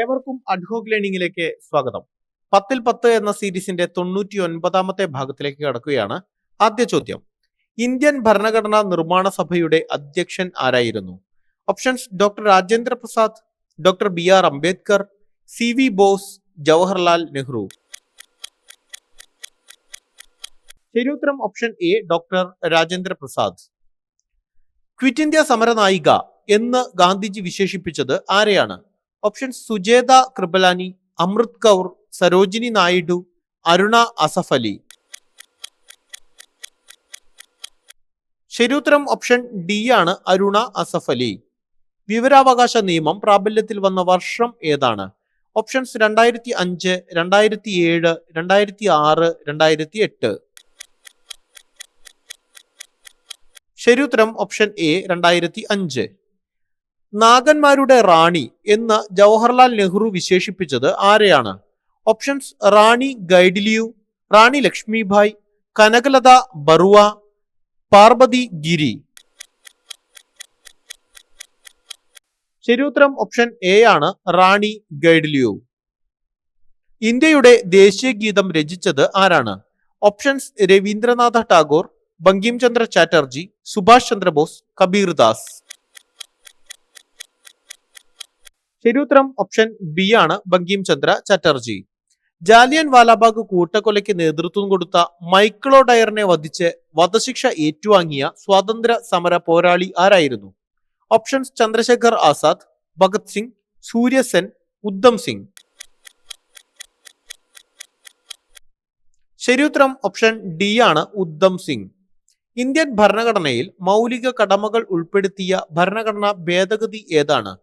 ഏവർക്കും അഡ്ഹോക് ലേണിംഗിലേക്ക് സ്വാഗതം. പത്തിൽ പത്ത് എന്ന സീരീസിന്റെ തൊണ്ണൂറ്റി ഒൻപതാമത്തെ ഭാഗത്തിലേക്ക് കടക്കുകയാണ് ആദ്യ ചോദ്യം. ഇന്ത്യൻ ഭരണഘടനാ നിർമ്മാണ സഭയുടെ അധ്യക്ഷൻ ആരായിരുന്നു? Options doctor Rajendra Prasad doctor B R Ambedkar C V Bose Jawaharlal Nehru. ശരിയുത്തരം option A doctor Rajendra Prasad. Quit India സമര നായിക എന്ന് ഗാന്ധിജി വിശേഷിപ്പിച്ചത് ആരെയാണ്? ഓപ്ഷൻ സുജേത കൃപലാനി അമൃത് കൗർ സരോജിനി നായിഡു അരുണ അസഫ് അലി ശരിയുത്തരം ഓപ്ഷൻ ഡി ആണ് അരുണ അസഫ് അലി വിവരാവകാശ നിയമം പ്രാബല്യത്തിൽ വന്ന വർഷം ഏതാണ്? ഓപ്ഷൻസ് രണ്ടായിരത്തി അഞ്ച് രണ്ടായിരത്തി ഏഴ് രണ്ടായിരത്തി ആറ് രണ്ടായിരത്തി എട്ട് ശരിയുത്തരം ഓപ്ഷൻ എ രണ്ടായിരത്തി അഞ്ച് നാഗന്മാരുടെ റാണി എന്ന് ജവഹർലാൽ നെഹ്റു വിശേഷിപ്പിച്ചത് ആരെയാണ്? ഓപ്ഷൻസ് റാണി ഗൈഡിലിയു റാണി ലക്ഷ്മിഭായ് കനകലത ബറുവ പാർവതി ഗിരി. ശരിയുത്തരം ഓപ്ഷൻ എ ആണ് റാണി ഗൈഡിലിയു. ഇന്ത്യയുടെ ദേശീയ ഗീതം രചിച്ചത് ആരാണ്? ഓപ്ഷൻസ് രവീന്ദ്രനാഥ ടാഗോർ ബങ്കിം ചന്ദ്ര ചാറ്റർജി സുഭാഷ് ചന്ദ്രബോസ് കബീർ ദാസ് ശരിയുത്തരം ഓപ്ഷൻ ബി ആണ് ബങ്കിം ചന്ദ്ര ചാറ്റർജി. ജാലിയൻ വാലാബാഗ് കൂട്ടക്കൊലയ്ക്ക് നേതൃത്വം കൊടുത്ത മൈക്കിളോ ഡയറിനെ വധിച്ച് വധശിക്ഷ ഏറ്റുവാങ്ങിയ സ്വാതന്ത്ര്യ സമര പോരാളി ആരായിരുന്നു? ഓപ്ഷൻസ് ചന്ദ്രശേഖർ ആസാദ് ഭഗത് സിംഗ് സൂര്യസെൻ ഉദ്ധം സിംഗ്. ശരിയുത്തരം ഓപ്ഷൻ ഡി ആണ് ഉദ്ധം സിംഗ്. ഇന്ത്യൻ ഭരണഘടനയിൽ മൗലിക കടമകൾ ഉൾപ്പെടുത്തിയ ഭരണഘടനാ ഭേദഗതി ഏതാണ്?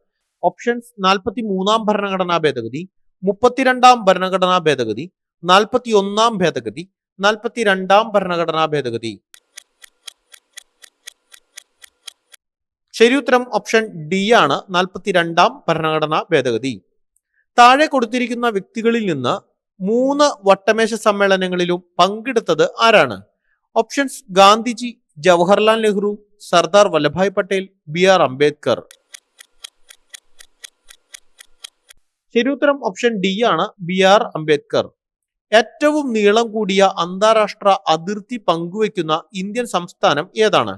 ഓപ്ഷൻസ് നാൽപ്പത്തി മൂന്നാം ഭരണഘടനാ ഭേദഗതി മുപ്പത്തിരണ്ടാം ഭരണഘടനാ ഭേദഗതി നാൽപ്പത്തി ഒന്നാം ഭേദഗതി നാൽപ്പത്തി രണ്ടാം ഭരണഘടനാ ഭേദഗതി. ശരിയുത്തരം ഓപ്ഷൻ ഡി ആണ് നാൽപ്പത്തിരണ്ടാം ഭരണഘടനാ ഭേദഗതി. താഴെ കൊടുത്തിരിക്കുന്ന വ്യക്തികളിൽ നിന്ന് മൂന്ന് വട്ടമേശ സമ്മേളനങ്ങളിലും പങ്കെടുത്തത് ആരാണ്? Options Gandhiji Jawaharlal Nehru Sardar Vallabhbhai Patel B R Ambedkar. ശരിയുത്തരം ഓപ്ഷൻ ഡി ആണ് ബി ആർ അംബേദ്കർ. ഏറ്റവും നീളം കൂടിയ അന്താരാഷ്ട്ര അതിർത്തി പങ്കുവയ്ക്കുന്ന ഇന്ത്യൻ സംസ്ഥാനം ഏതാണ്?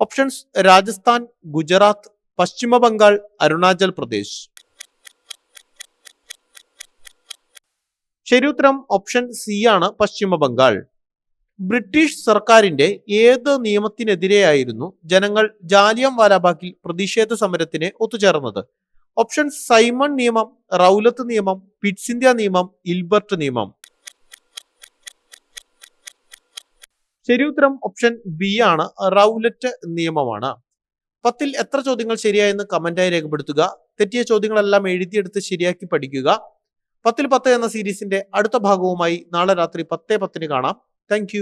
ഓപ്ഷൻസ് രാജസ്ഥാൻ ഗുജറാത്ത് പശ്ചിമ ബംഗാൾ അരുണാചൽ പ്രദേശ്. ശരിയുത്തരം ഓപ്ഷൻ സി ആണ് പശ്ചിമ ബംഗാൾ. ബ്രിട്ടീഷ് സർക്കാരിന്റെ ഏത് നിയമത്തിനെതിരെയായിരുന്നു ജനങ്ങൾ ജാലിയം വാലാബാഗിൽ പ്രതിഷേധ സമരത്തിന് ഒത്തുചേർന്നത്? ഓപ്ഷൻ സൈമൺ നിയമം റൗലത്ത് നിയമം പിറ്റ്സ് ഇന്ത്യ നിയമം ഇൽബർട്ട് നിയമം. ശരി ഉത്തരം ഓപ്ഷൻ ബി ആണ് റൗലറ്റ് നിയമമാണ്. പത്തിൽ എത്ര ചോദ്യങ്ങൾ ശരിയായെന്ന് കമന്റായി രേഖപ്പെടുത്തുക തെറ്റിയ ചോദ്യങ്ങളെല്ലാം എഴുതിയെടുത്ത് ശരിയാക്കി പഠിക്കുക. പത്തിൽ പത്ത് എന്ന സീരീസിന്റെ അടുത്ത ഭാഗവുമായി നാളെ രാത്രി പത്തേ പത്തിന് കാണാം. താങ്ക്